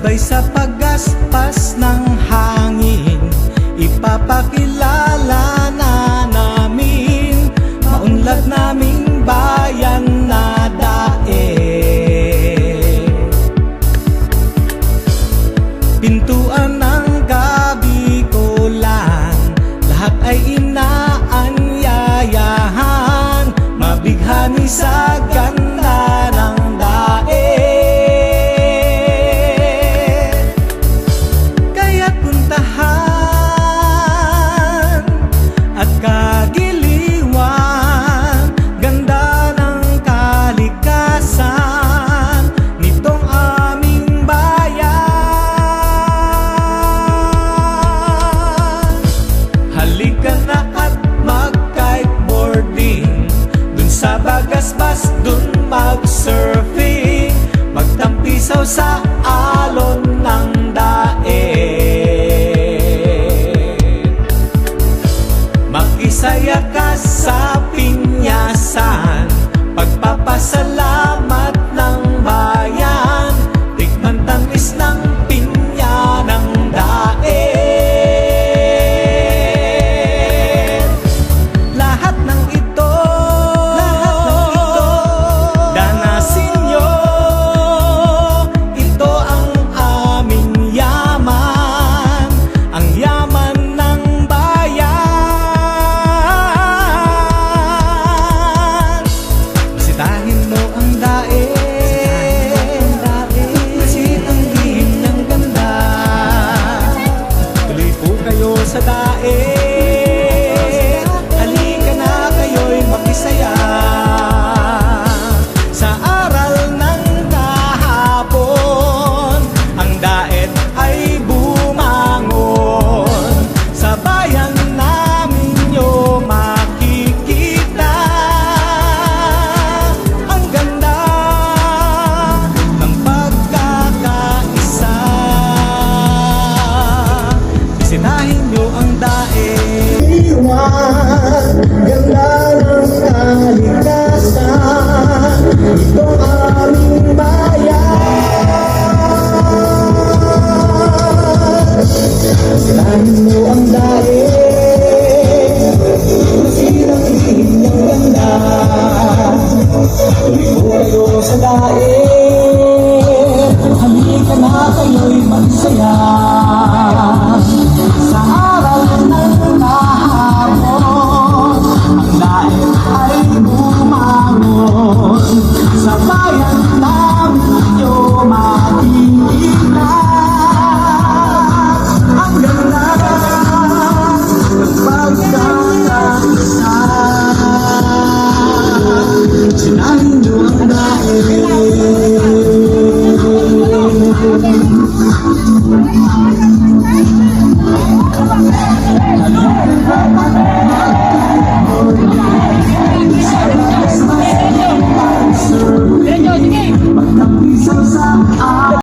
Sabay sa paggaspas ng hangin Ipapakilala na namin Maunlad naming bayan na dae Pintuan ng gabi ko lang Lahat ay inaanyayahan Mabighani sa ganda Sa bagasbas dun mag-surfing. Magtampisaw sa akin sa daing ka na kayo'y magsaya Sa araw ng kahapon Ang lahat ay bumangon. Sa bayan namin niyo makikita Ang ganda ng pagkakasal. Sinahin niyo ang dahil. Thank you.